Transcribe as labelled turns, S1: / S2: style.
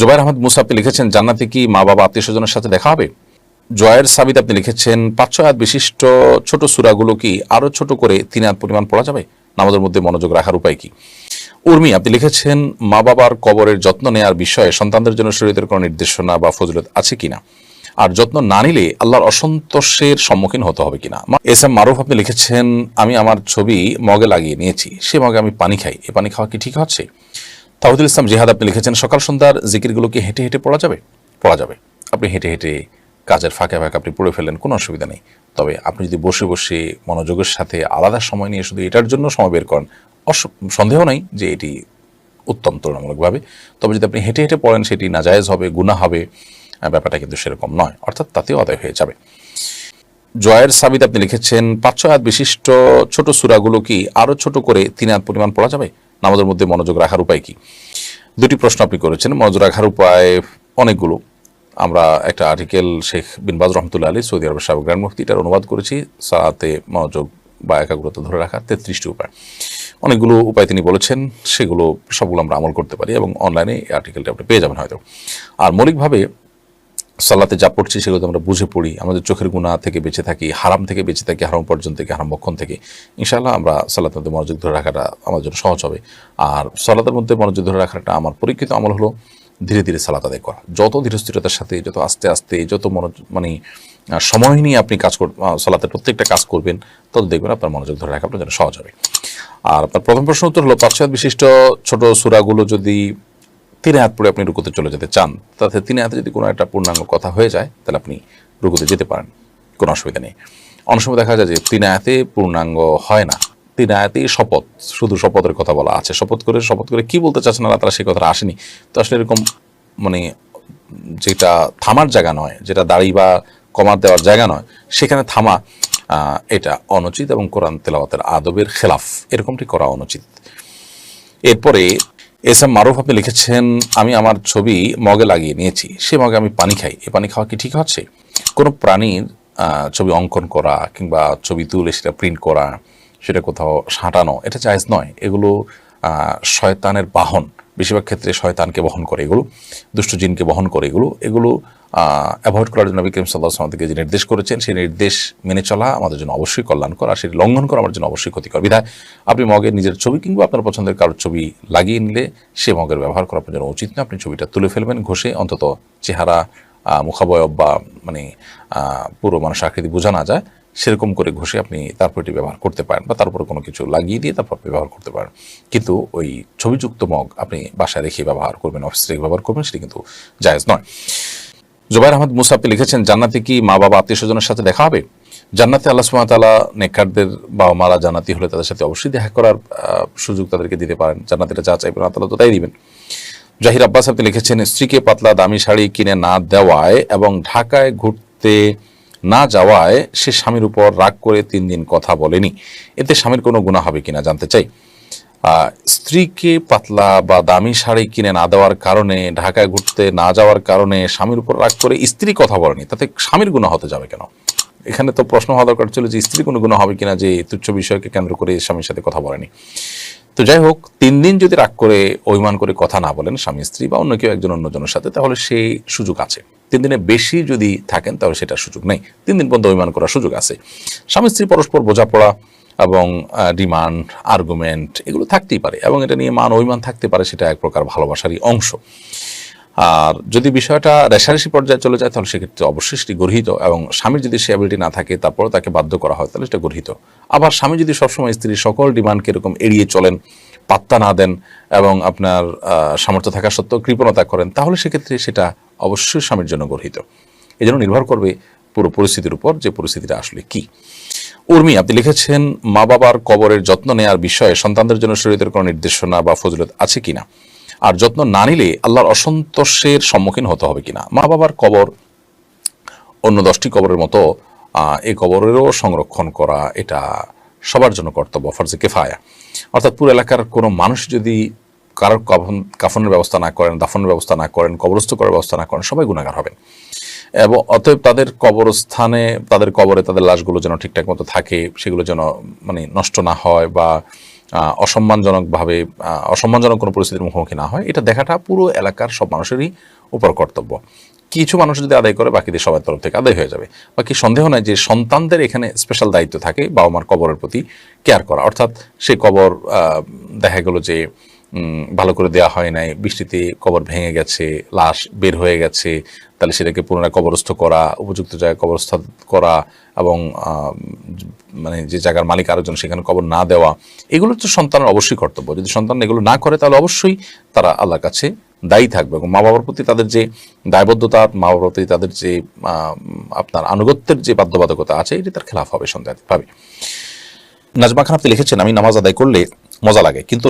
S1: জুবাইর আহমদ মুসা, আপনি লিখেছেন, জান্নাতে কি মা, বাবা, আত্মীয় স্বজনের সাথে দেখা হবে? জয়ের সাবিদ আপনি লিখেছেন, পাঁচ ছয় বিশিষ্ট ছোট সুরাগুলো কি আরও ছোট করে তিন হাত পরিমাণ পড়া যাবে? নামাজের মধ্যে মনোযোগ রাখার উপায় কি? উর্মি, আপনি লিখেছেন, মা, বাবার কবরের যত্ন নেয়ার বিষয়ে সন্তানদের জন্য শরীরের কোনো নির্দেশনা বা ফজলত আছে কিনা? আর যত্ন না নিলে আল্লাহর অসন্তোষের সম্মুখীন হতে হবে কিনা? এস এম মারুফ, আপনি লিখেছেন, আমি আমার ছবি মগে লাগিয়ে নিয়েছি, সে মগে আমি পানি খাই, এ পানি খাওয়া কি ঠিক হচ্ছে? তাহিদুল ইসলাম জিহাদ আপনি লিখেছেন, সকাল সন্ধ্যার জিকিরগুলো কি হেঁটে হেঁটে পড়া যাবে? পড়া যাবে। আপনি হেঁটে হেঁটে কাজের ফাঁকে ফাঁকে আপনি পড়ে ফেলেন কোনো অসুবিধা নেই। তবে আপনি যদি বসে বসে মনোযোগের সাথে আলাদা সময় নিয়ে শুধু এটার জন্য সময় বের করেন সন্দেহ নাই যে এটি উত্তম তুলনামূলকভাবে। তবে যদি আপনি হেঁটে হেঁটে পড়েন, সেটি নাজায়েজ হবে, গুনাহ হবে ব্যাপারটা কিন্তু সেরকম নয়। অর্থাৎ তাতেও আদায় হয়ে যাবে। জয়ের সাবিদ আপনি লিখেছেন, পাঁচ ছয় হাত বিশিষ্ট ছোট সুরাগুলো কি আরও ছোট করে তিন হাত পরিমাণ পড়া যাবে? নামাজের মধ্যে মনোযোগ রাখার উপায় কি? দুটি প্রশ্ন আপনি করেছেন। মনোযোগ রাখার উপায় অনেকগুলো। আমরা একটা আর্টিকেল শেখ বিনবাজ রহমতুল্লাহ আলী সৌদি আরবের সাবেক গ্র্যান্ড মুফতি, এটার অনুবাদ করেছি। সালাতে মনোযোগ বা একাগ্রতা ধরে রাখা তেত্রিশটি উপায়। অনেকগুলো উপায় তিনি বলেছেন, সেগুলো সবগুলো আমরা আমল করতে পারি এবং অনলাইনে আর্টিকেলটা আপনি পেয়ে যাবেন হয়তো। আর মৌলিকভাবে সালাতে যা পড়ছি সেগুলো আমরা বুঝে পড়ি। আমাদের চোখের গুণা থেকে বেঁচে থাকি হারাম থেকে বেঁচে থাকি হারাম পর্যন্ত থেকে হারাম বক্ষণ থেকে। ইনশাআল্লাহ আমরা সালাতের মধ্যে মনোযোগ ধরে রাখাটা আমার জন্য সহজ হবে। আর সালাতের মধ্যে মনোযোগ ধরে রাখাটা আমার পরীক্ষিত আমল হলো ধীরে ধীরে সালাত আদায় করা। যত ধীরস্থিরতার সাথে যত আস্তে আস্তে যত মনোযোগ মানে সময় নিয়ে আপনি কাজ কর আহ, সালাতের প্রত্যেকটা কাজ করবেন তত দেখবেন আপনার মনোযোগ ধরে রাখা আপনার জন্য সহজ হবে। আর আপনার প্রথম প্রশ্ন উত্তর হলো হাত বিশিষ্ট ছোট সুরাগুলো যদি তিন হাত পরে আপনি রুকুতে চলে যেতে চান, তাতে তিন হাতে যদি কোনো একটা পূর্ণাঙ্গ কথা হয়ে যায়, তাহলে আপনি রুকুতে যেতে পারেন, কোনো অসুবিধা নেই। অনেক সময় দেখা যায় যে তিন আয়াতে পূর্ণাঙ্গ হয় না, তিন আয়াতেই শপথ, শুধু শপথের কথা বলা আছে। শপথ করে শপথ করে কি বলতে চাচ্ছেন না, তারা সেই কথাটা আসেনি। তো আসলে এরকম মানে যেটা থামার জায়গা নয়, যেটা দাড়ি বা কমার দেওয়ার জায়গা নয়, সেখানে থামা এটা অনুচিত এবং কোরআন তেলাওয়াতের আদবের খেলাফ, এরকমটি করা অনুচিত। এরপরে এস এম মারুফ আপনি লিখেছেন, আমি আমার ছবি মগে লাগিয়ে নিয়েছি। সে মগে আমি পানি খাই। এ পানি খাওয়া কি ঠিক হচ্ছে? কোনো প্রাণীর ছবি অঙ্কন করা কিংবা ছবি তুলে সেটা প্রিন্ট করা, সেটা কোথাও সাঁটানো, এটা জায়জ নয়। এগুলো শয়তানের বাহন। বেশিরভাগ ক্ষেত্রে শয়তানকে বহন করে এগুলো, দুষ্ট জিনকে বহন করে এগুলো। এগুলো অ্যাভয়েড করার জন্য বিক্রম সাল্লাহ আমাদেরকে যে নির্দেশ করেছেন, সেই নির্দেশ মেনে চলা আমাদের জন্য অবশ্যই কল্যাণকর, আর সেটি লঙ্ঘন করা আমার জন্য অবশ্যই ক্ষতিকর। বিধায় আপনি মগের নিজের ছবি কিংবা আপনার পছন্দের কারোর ছবি লাগিয়ে নিলে সে মগের ব্যবহার করা আপনার জন্য উচিত না। আপনি ছবিটা তুলে ফেলবেন, ঘষে অন্তত চেহারা মুখাবয়ব বা মানে পুরো মানুষ আকৃতি বোঝা না যায়, সেরকম করে ঘষে আপনি তারপর এটি ব্যবহার করতে পারেন বা তারপরে কোনো কিছু লাগিয়ে দিয়ে তারপর ব্যবহার করতে পারেন। কিন্তু ওই ছবিযুক্ত মগ আপনি বাসায় রেখে ব্যবহার করবেন, অফিসে রেখে ব্যবহার করবেন, সেটি কিন্তু জায়েজ নয়। জুবাইর আহমদ মুসা, আপনি লিখেছেন, জান্নাতে কি মা বাবা আত্মীয় স্বজনের সাথে দেখা হবে? জান্নাতে আল্লাহ সুবহানাহু নেকারদের বাবা মারা জান্নাতি হলে তাদের সাথে অবশ্যই দেখা করার সুযোগ তাদেরকে দিতে পারেন। জান্নাতিরা যা চাইবেন আল্লাহ তো তাই দিবেন। জাহির আব্বাস, আপনি লিখেছেন, স্ত্রীকে পাতলা দামি শাড়ি কিনে না দেওয়ায় এবং ঢাকায় ঘুরতে না যাওয়ায় সে স্বামীর উপর রাগ করে তিন দিন কথা বলেনি। এতে স্বামীর কোনো গুণা হবে কিনা জানতে চাই। স্ত্রীকে পাতলা বা দামি শাড়ি কিনে না দেওয়ার কারণে, ঢাকায় ঘুরতে না যাওয়ার কারণে স্বামীর উপর রাগ করে স্ত্রী কথা বলেনি। তাতে স্বামীর গুণা হতে যাবে কেন? এখানে তো প্রশ্ন হওয়া দরকার ছিল যে স্ত্রী কোনো গুণা হবে কিনা যে তুচ্ছ বিষয়কে কেন্দ্র করে স্বামীর সাথে কথা বলেনি। তো যাই হোক, তিন দিন যদি রাগ করে, অভিমান করে কথা না বলেন স্বামী, স্ত্রী বা অন্য কেউ একজন অন্যজনের সাথে, তাহলে সেই সুযোগ আছে। তিন দিনে বেশি যদি থাকেন, তাহলে সেটার সুযোগ নেই। তিন দিন পর্যন্ত অভিমান করার সুযোগ আছে। স্বামী, স্ত্রী পরস্পর বোঝাপড়া এবং ডিমান্ড আর্গুমেন্ট এগুলো থাকতেই পারে এবং এটা নিয়ে মান অভিমান থাকতে পারে সেটা এক প্রকার ভালোবাসারই অংশ। আর যদি বিষয়টা রেশারেশি পর্যায়ে চলে যায় তাহলে সেক্ষেত্রে অবশ্যই সেটি গর্হিত এবং স্বামীর যদি সে অ্যাবিলিটি না থাকে তারপরে তাকে বাধ্য করা হয় তাহলে সেটা গর্হিত আবার স্বামী যদি সবসময় স্ত্রীর সকল ডিমান্ডকে এরকম এড়িয়ে চলেন, পাত্তা না দেন এবং আপনার সামর্থ্য থাকা সত্ত্বেও কৃপণতা করেন, তাহলে সেক্ষেত্রে সেটা অবশ্যই স্বামীর জন্য গর্হিত এই জন্য নির্ভর করবে পুরো পরিস্থিতির উপর যে পরিস্থিতিটা আসলে কি। উর্মি, আপনি লিখেছেন, মা বাবার কবরের যত্ন নেয়ার বিষয়ে সন্তানদের জন্য শরীরের কোনো নির্দেশনা বা ফজলত আছে কিনা? আর যত্ন না নিলে আল্লাহর অসন্তোষের সম্মুখীন হতে হবে কিনা? মা বাবার কবর অন্য দশটি কবরের মতো এই কবরেরও সংরক্ষণ করা এটা সবার জন্য কর্তব্য, ফরজে কেফায়া। অর্থাৎ পুরো এলাকার কোনো মানুষ যদি কারোর কাফন, কাফনের ব্যবস্থা না করেন, দাফনের ব্যবস্থা না করেন, কবরস্থ করার ব্যবস্থা না করেন, সবাই গুণাগার হবেন। এবং অতএব তাদের কবরস্থানে, তাদের কবরে তাদের লাশগুলো যেন ঠিকঠাক মতো থাকে, সেগুলো যেন মানে নষ্ট না হয় বা অসম্মানজনকভাবে অসম্মানজনক কোনো পরিস্থিতির মুখোমুখি না হয়। এটা দেখাটা পুরো এলাকার সব মানুষেরই উপর কর্তব্য। কিছু মানুষ যদি আদায় করে, বাকিদের সবার তরফ থেকে আদায় হয়ে যাবে। বাকি সন্দেহ নয় যে সন্তানদের এখানে স্পেশাল দায়িত্ব থাকে বাবা মার কবরের প্রতি কেয়ার করা। অর্থাৎ সে কবর দেখা গেল যে ভালো করে দেওয়া হয় নাই, বৃষ্টিতে কবর ভেঙে গেছে, লাশ বের হয়ে গেছে, তাহলে সেটাকে পুনরায় কবরস্থ করা, উপযুক্ত জায়গায় কবরস্থ করা এবং মানে যে জায়গার মালিক আরেকজন, সেখানে কবর না দেওয়া, এগুলো তো সন্তানের অবশ্যই কর্তব্য। যদি সন্তান এগুলো না করে, তাহলে অবশ্যই তারা আল্লাহর কাছে দায়ী থাকবে এবং মা বাবার প্রতি তাদের যে দায়বদ্ধতা মা বাবার প্রতি তাদের যে আপনার আনুগত্যের যে বাধ্যবাধকতা আছে, এটি তার খেলাফ হবে সন্দেহ পাবে নাজমা খান আপনি লিখেছেন, আমি নামাজ আদায় করলে মজা লাগে, কিন্তু